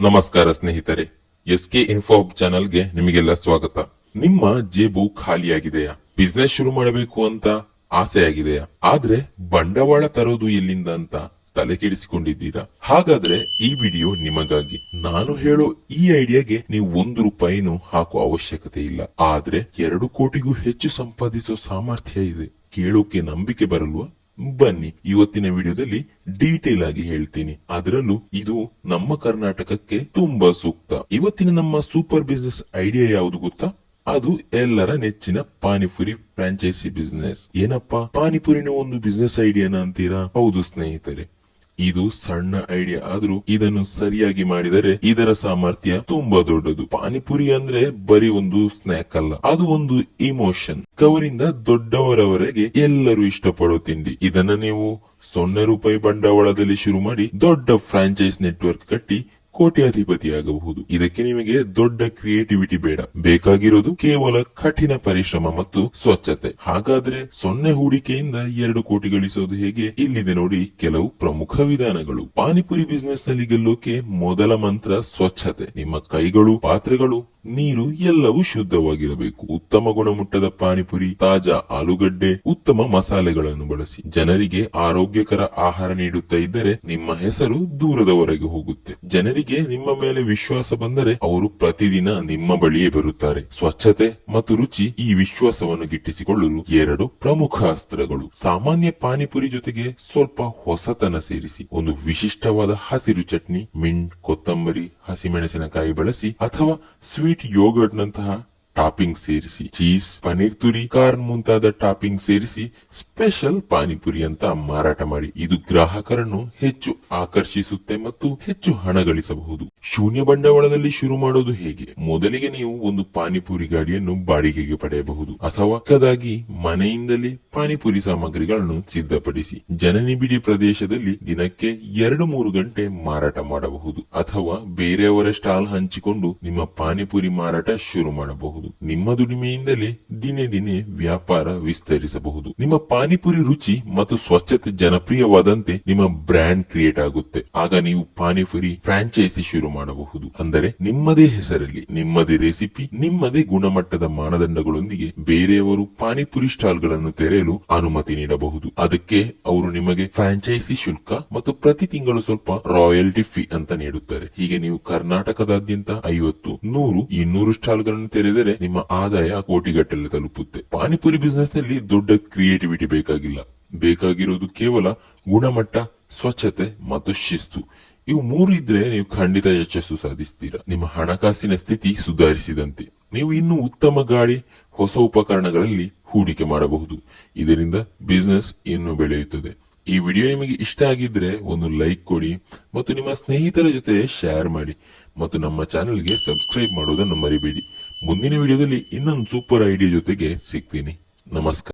ನಮಸ್ಕಾರ ಸ್ನೇಹಿತರೆ S K info ಚಾನಲ್ಗೆ ನಿಮಗೆಲ್ಲ ಸ್ವಾಗತ. ನಿಮ್ಮ ಜೇಬು ಖಾಲಿಯಾಗಿದೆಯಾ? ಬಿಸ್ನೆಸ್ ಶುರು ಮಾಡಬೇಕು ಅಂತ ಆಸೆ ಆಗಿದೆಯಾ? ಆದ್ರೆ ಬಂಡವಾಳ ತರೋದು ಎಲ್ಲಿಂದ ಅಂತ ತಲೆ ಕೆಡಿಸಿಕೊಂಡಿದ್ದೀರಾ? ಹಾಗಾದ್ರೆ ಈ ವಿಡಿಯೋ ನಿಮಗಾಗಿ. ನಾನು ಹೇಳೋ ಈ ಐಡಿಯಾಗೆ ನೀವು ಒಂದು ರೂಪಾಯಿನೂ ಹಾಕುವ ಅವಶ್ಯಕತೆ ಇಲ್ಲ. ಆದ್ರೆ ಎರಡು ಕೋಟಿಗೂ ಹೆಚ್ಚು ಸಂಪಾದಿಸೋ ಸಾಮರ್ಥ್ಯ ಇದೆ. ಕೇಳೋಕೆ ನಂಬಿಕೆ ಬರಲ್ವಾ? ಬನ್ನಿ, ಇವತ್ತಿನ ವಿಡಿಯೋದಲ್ಲಿ ಡೀಟೇಲ್ ಆಗಿ ಹೇಳ್ತೀನಿ. ಅದರಲ್ಲೂ ಇದು ನಮ್ಮ ಕರ್ನಾಟಕಕ್ಕೆ ತುಂಬಾ ಸೂಕ್ತ. ಇವತ್ತಿನ ನಮ್ಮ ಸೂಪರ್ ಬಿಸ್ನೆಸ್ ಐಡಿಯಾ ಯಾವುದು ಗೊತ್ತಾ? ಅದು ಎಲ್ಲರ ನೆಚ್ಚಿನ ಪಾನಿಪುರಿ ಫ್ರಾಂಚೈಸಿ ಬಿಸ್ನೆಸ್ ಏನಪ್ಪಾ? ಪಾನಿಪುರಿನ ಒಂದು ಬಿಸ್ನೆಸ್ ಐಡಿಯಾನ ಅಂತೀರಾ? ಹೌದು ಸ್ನೇಹಿತರೆ. ಇದು ಸಣ್ಣ ಐಡಿಯಾ ಆದ್ರೂ ಇದನ್ನು ಸರಿಯಾಗಿ ಮಾಡಿದರೆ ಇದರ ಸಾಮರ್ಥ್ಯ ತುಂಬಾ ದೊಡ್ಡದು. ಪಾನಿಪುರಿ ಅಂದ್ರೆ ಬರೀ ಒಂದು ಸ್ನ್ಯಾಕ್ ಅಲ್ಲ. ಅದು ಒಂದು ಇಮೋಷನ್ ಕವರಿಂದ ದೊಡ್ಡವರವರೆಗೆ ಎಲ್ಲರೂ ಇಷ್ಟಪಡೋ ತಿಂಡಿ. ಇದನ್ನ ನೀವು ಸೊನ್ನೆ ರೂಪಾಯಿ ಬಂಡವಾಳದಲ್ಲಿ ಶುರು ಮಾಡಿ ದೊಡ್ಡ ಫ್ರಾಂಚೈಸ್ ನೆಟ್ವರ್ಕ್ ಕಟ್ಟಿ ಕೋಟ್ಯಾಧಿಪತಿಯಾಗಬಹುದು. ಇದಕ್ಕೆ ನಿಮಗೆ ದೊಡ್ಡ ಕ್ರಿಯೇಟಿವಿಟಿ ಬೇಡ. ಬೇಕಾಗಿರೋದು ಕೇವಲ ಕಠಿಣ ಪರಿಶ್ರಮ ಮತ್ತು ಸ್ವಚ್ಛತೆ. ಹಾಗಾದ್ರೆ ಸೊನ್ನೆ ಹೂಡಿಕೆಯಿಂದ ಎರಡು ಕೋಟಿ ಗಳಿಸೋದು ಹೇಗೆ? ಇಲ್ಲಿದೆ ನೋಡಿ ಕೆಲವು ಪ್ರಮುಖ ವಿಧಾನಗಳು. ಪಾನಿಪುರಿ ಬಿಸ್ನೆಸ್ನಲ್ಲಿ ಗೆಲ್ಲೋಕೆ ಮೊದಲ ಮಂತ್ರ ಸ್ವಚ್ಛತೆ. ನಿಮ್ಮ ಕೈಗಳು, ಪಾತ್ರೆಗಳು ನೀರು ಎಲ್ಲವೂ ಶುದ್ಧವಾಗಿರಬೇಕು. ಉತ್ತಮ ಗುಣಮಟ್ಟದ ಪಾನಿಪುರಿ, ತಾಜಾ ಆಲೂಗಡ್ಡೆ, ಉತ್ತಮ ಮಸಾಲೆಗಳನ್ನು ಬಳಸಿ. ಜನರಿಗೆ ಆರೋಗ್ಯಕರ ಆಹಾರ ನೀಡುತ್ತಾ ಇದ್ದರೆ ನಿಮ್ಮ ಹೆಸರು ದೂರದವರೆಗೆ ಹೋಗುತ್ತೆ. ಜನರಿಗೆ ನಿಮ್ಮ ಮೇಲೆ ವಿಶ್ವಾಸ ಬಂದರೆ ಅವರು ಪ್ರತಿದಿನ ನಿಮ್ಮ ಬಳಿಯೇ ಬರುತ್ತಾರೆ. ಸ್ವಚ್ಛತೆ ಮತ್ತು ರುಚಿ ಈ ವಿಶ್ವಾಸವನ್ನು ಗಿಟ್ಟಿಸಿಕೊಳ್ಳಲು ಎರಡು ಪ್ರಮುಖ ಅಸ್ತ್ರಗಳು. ಸಾಮಾನ್ಯ ಪಾನಿಪುರಿ ಜೊತೆಗೆ ಸ್ವಲ್ಪ ಹೊಸತನ ಸೇರಿಸಿ. ಒಂದು ವಿಶಿಷ್ಟವಾದ ಹಸಿರು ಚಟ್ನಿ, ಮಿಂಟ್, ಕೊತ್ತಂಬರಿ, ಹಸಿಮೆಣಸಿನಕಾಯಿ ಬಳಸಿ ಅಥವಾ ಸ್ವೀಟ್ ಯೋಗರ್ಟ್ ನಂತಹ ಟಾಪಿಂಗ್ ಸೇರಿಸಿ ಚೀಸ್ ಪನೀರ್ ತುರಿ, ಕಾರ್ನ್ ಮುಂತಾದ ಟಾಪಿಂಗ್ ಸೇರಿಸಿ ಸ್ಪೆಷಲ್ ಪಾನಿಪುರಿ ಅಂತ ಮಾರಾಟ ಮಾಡಿ, ಇದು ಗ್ರಾಹಕರನ್ನು ಹೆಚ್ಚು ಆಕರ್ಷಿಸುತ್ತೆ ಮತ್ತು ಹೆಚ್ಚು ಹಣ ಗಳಿಸಬಹುದು. ಶೂನ್ಯ ಬಂಡವಾಳದಲ್ಲಿ ಶುರು ಮಾಡೋದು ಹೇಗೆ? ಮೊದಲಿಗೆ ನೀವು ಒಂದು ಪಾನಿಪುರಿ ಗಾಡಿಯನ್ನು ಬಾಡಿಗೆಗೆ ಪಡೆಯಬಹುದು, ಅಥವಾ ಚಿಕ್ಕದಾಗಿ ಮನೆಯಿಂದಲೇ ಪಾನಿಪುರಿ ಸಾಮಗ್ರಿಗಳನ್ನು ಸಿದ್ಧಪಡಿಸಿ ಜನನಿಬಿಡಿ ಪ್ರದೇಶದಲ್ಲಿ ದಿನಕ್ಕೆ ಎರಡು ಮೂರು ಗಂಟೆ ಮಾರಾಟ ಮಾಡಬಹುದು ಅಥವಾ ಬೇರೆಯವರ ಸ್ಟಾಲ್ ಹಂಚಿಕೊಂಡು ನಿಮ್ಮ ಪಾನಿಪುರಿ ಮಾರಾಟ ಶುರು ಮಾಡಬಹುದು. ನಿಮ್ಮ ದುಡಿಮೆಯಿಂದಲೇ ದಿನೇ ದಿನೇ ವ್ಯಾಪಾರ ವಿಸ್ತರಿಸಬಹುದು. ನಿಮ್ಮ ಪಾನಿಪುರಿ ರುಚಿ ಮತ್ತು ಸ್ವಚ್ಛತೆ ಜನಪ್ರಿಯವಾದಂತೆ ನಿಮ್ಮ ಬ್ರ್ಯಾಂಡ್ ಕ್ರಿಯೇಟ್ ಆಗುತ್ತೆ. ಆಗ ನೀವು ಪಾನಿಪುರಿ ಫ್ರಾಂಚೈಸಿ ಶುರು ಮಾಡಬಹುದು. ಅಂದರೆ ನಿಮ್ಮದೇ ಹೆಸರಲ್ಲಿ, ನಿಮ್ಮದೇ ರೆಸಿಪಿ, ನಿಮ್ಮದೇ ಗುಣಮಟ್ಟದ ಮಾನದಂಡಗಳೊಂದಿಗೆ ಬೇರೆಯವರು ಪಾನಿಪುರಿ ಸ್ಟಾಲ್ಗಳನ್ನು ತೆರೆಯಲು ಅನುಮತಿ ನೀಡಬಹುದು. ಅದಕ್ಕೆ ಅವರು ನಿಮಗೆ ಫ್ರಾಂಚೈಸಿ ಶುಲ್ಕ ಮತ್ತು ಪ್ರತಿ ತಿಂಗಳು ಸ್ವಲ್ಪ ರಾಯಲ್ಟಿ ಫೀ ಅಂತ ನೀಡುತ್ತಾರೆ. ಹೀಗೆ ನೀವು ಕರ್ನಾಟಕದಾದ್ಯಂತ ಐವತ್ತು, ನೂರು, ಇನ್ನೂರು ಸ್ಟಾಲ್ಗಳನ್ನು ತೆರೆದರೆ ನಿಮ್ಮ ಆದಾಯ ಕೋಟಿಗಟ್ಟಲೆ ತಲುಪುತ್ತೆ. ಪಾನಿಪುರಿ ಬಿಸ್ನೆಸ್ನಲ್ಲಿ ದೊಡ್ಡ ಕ್ರಿಯೇಟಿವಿಟಿ ಬೇಕಾಗಿಲ್ಲ. ಬೇಕಾಗಿರೋದು ಕೇವಲ ಗುಣಮಟ್ಟ, ಸ್ವಚ್ಛತೆ ಮತ್ತು ಶಿಸ್ತು. ಇವು ಮೂರು ಇದ್ರೆ ನೀವು ಖಂಡಿತ ಯಶಸ್ಸು ಸಾಧಿಸ್ತೀರಾ. ನಿಮ್ಮ ಹಣಕಾಸಿನ ಸ್ಥಿತಿ ಸುಧಾರಿಸಿದಂತೆ. ನೀವು ಇನ್ನು ಉತ್ತಮ ಗಾಡಿ ಹೊಸ ಉಪಕರಣಗಳಲ್ಲಿ ಹೂಡಿಕೆ ಮಾಡಬಹುದು. ಇದರಿಂದ ಬಿಸ್ನೆಸ್ ಇನ್ನು ಬೆಳೆಯುತ್ತದೆ. ಈ ವಿಡಿಯೋ ನಿಮಗೆ ಇಷ್ಟ ಆಗಿದ್ರೆ ಒಂದು ಲೈಕ್ ಕೊಡಿ ಮತ್ತು ನಿಮ್ಮ ಸ್ನೇಹಿತರ ಜೊತೆ ಶೇರ್ ಮಾಡಿ ಮತ್ತು ನಮ್ಮ ಚಾನೆಲ್ಗೆ ಸಬ್ಸ್ಕ್ರೈಬ್ ಮಾಡೋದನ್ನು ಮರಿಬೇಡಿ. ಮುಂದಿನ ವಿಡಿಯೋದಲ್ಲಿ ಇನ್ನೊಂದು ಸೂಪರ್ ಐಡಿಯಾ ಜೊತೆಗೆ ಸಿಗ್ತೀನಿ. ನಮಸ್ಕಾರ.